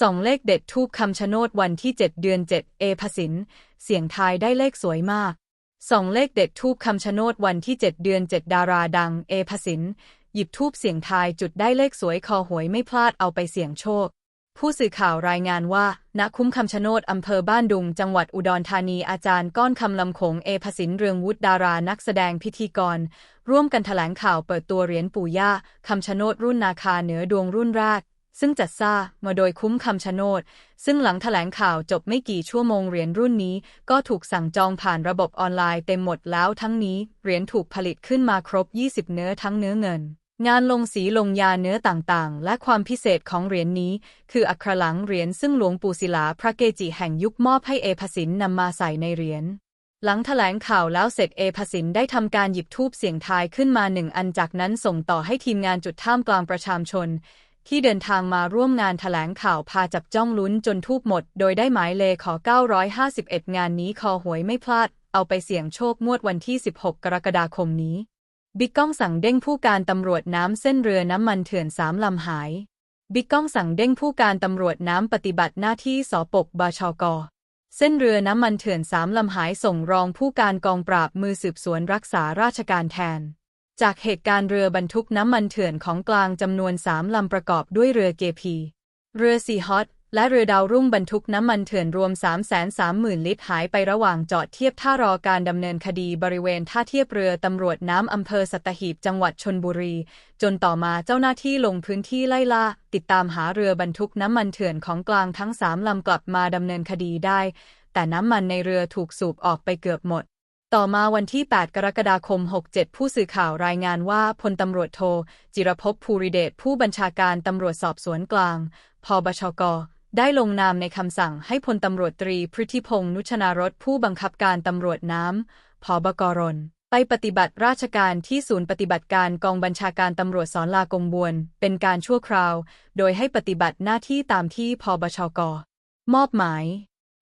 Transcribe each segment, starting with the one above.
สองเลขเด็ดทูบคำชะโนดวันที่ 7 เดือน 7 เอพสิน เสียงทายได้เลขสวยมากสองเลขเด็ดทูบคำชะโนดวันที่ 7 เดือน 7 ดาราดัง เอพสิน หยิบทูบเสียงทายจุดได้เลขสวยคอหวยไม่พลาดเอาไปเสี่ยงโชค ผู้สื่อข่าวรายงานว่า ณ คุ้มคำชะโนดอำเภอบ้านดุง จังหวัดอุดรธานีอาจารย์ก้อนคำลำโขงเอพสินเรืองวุฒิดารานักแสดงพิธีกร ร่วมกันแถลงข่าวเปิดตัวเหรียญปู่ย่าคำชะโนดรุ่นนาคาเหนือดวงรุ่นแรก ซึ่งจัดสร้างมาโดยคุ้มคำชะโนด ซึ่งหลังแถลงข่าวจบไม่กี่ชั่วโมงเหรียญรุ่นนี้ ก็ถูกสั่งจองผ่านระบบออนไลน์เต็มหมดแล้วทั้งนี้เหรียญถูกผลิตขึ้นมาครบ 20 เนื้อทั้งเนื้อเงิน งานลงสีลงยาเนื้อต่างๆ และความพิเศษของเหรียญนี้ คืออักขรหลังเหรียญซึ่งหลวงปู่ศิลาพระเกจิแห่งยุคมอบให้เอพสินนำมาใส่ในเหรียญหลังแถลงข่าวแล้วเสร็จเอพสินได้ทำการหยิบทูบเสียงทายขึ้นมาหนึ่งอันจากนั้นส่งต่อให้ทีมงานจุดท่ามกลางประชามชน ที่เดินทางมาร่วมงานแถลงข่าวพาจับจ้องลุ้นจนทูบหมด โดยได้หมายเลขขอ 951 งานนี้คอหวยไม่พลาด เอาไปเสี่ยงโชคงวดวันที่ 16 กรกฎาคมนี้ บิ๊กก้องสั่งเด้งผู้การตำรวจน้ำเส้นเรือน้ำมันเถื่อนสามลำหาย บิ๊กก้องสั่งเด้งผู้การตำรวจน้ำปฏิบัติหน้าที่สปกบชกเส้นเรือน้ำมันเถื่อนสามลำหายส่งรองผู้การกองปราบมือสืบสวนรักษาราชการแทน จากเหตุการณ์เรือบรรทุกน้ำมันเถื่อนของกลางจำนวนสามลำประกอบด้วยเรือเกพี เรือซีฮอตและเรือดาวรุ่งบรรทุกน้ำมันเถื่อนรวม 330,000 ลิตรหายไประหว่างจอดเทียบท่ารอการดำเนินคดีบริเวณท่าเทียบเรือตำรวจน้ำอำเภอสัตหีบจังหวัดชนบุรี จนต่อมาเจ้าหน้าที่ลงพื้นที่ไล่ล่า ติดตามหาเรือบรรทุกน้ำมันเถื่อนของกลางทั้งสามลำกลับมาดำเนินคดีได้ แต่น้ำมันในเรือถูกสูบออกไปเกือบหมด ต่อมาวันที่ 8 กรกฎาคม 67 ผู้สื่อข่าวรายงานว่าพลตำรวจโท จิรภพภูริเดชผู้บัญชาการตำรวจสอบสวนกลาง พบชก ได้ลงนามในคำสั่งให้พลตำรวจตรีพฤธิพงษ์นุชนารสผู้บังคับการตำรวจน้ำพบกรนไปปฏิบัติราชการที่ศูนย์ปฏิบัติการกองบัญชาการตำรวจสอนลากงบวน เป็นการชั่วคราว โดยให้ปฏิบัติหน้าที่ตามที่พบชก มอบหมาย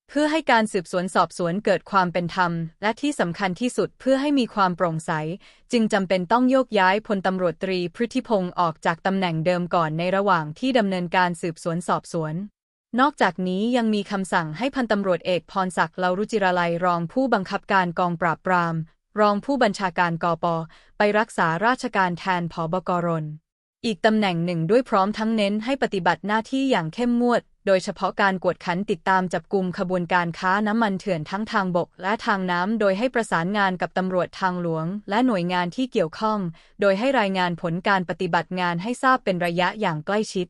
เพื่อให้การสืบสวนสอบสวนเกิดความเป็นธรรม และที่สำคัญที่สุดเพื่อให้มีความโปร่งใส จึงจำเป็นต้องโยกย้ายพลตำรวจตรีพฤธิพงษ์ออกจากตำแหน่งเดิมก่อนในระหว่างที่ดำเนินการสืบสวนสอบสวน นอกจากนี้ยังมีคำสั่งให้พันตำรวจเอกพรศักดิ์เลารุจิรลัยรองผู้บังคับการกองปราบปราม รองผู้บัญชาการกปอไปรักษาราชการแทนผบกรนอีกตำแหน่งหนึ่งด้วยพร้อมทั้งเน้นให้ปฏิบัติหน้าที่อย่างเข้มงวด โดยเฉพาะการกวดขันติดตามจับกลุ่มขบวนการค้าน้ำมันเถื่อนทั้งทางบกและทางน้ำ โดยให้ประสานงานกับตำรวจทางหลวง และหน่วยงานที่เกี่ยวข้อง โดยให้รายงานผลการปฏิบัติงานให้ทราบเป็นระยะอย่างใกล้ชิด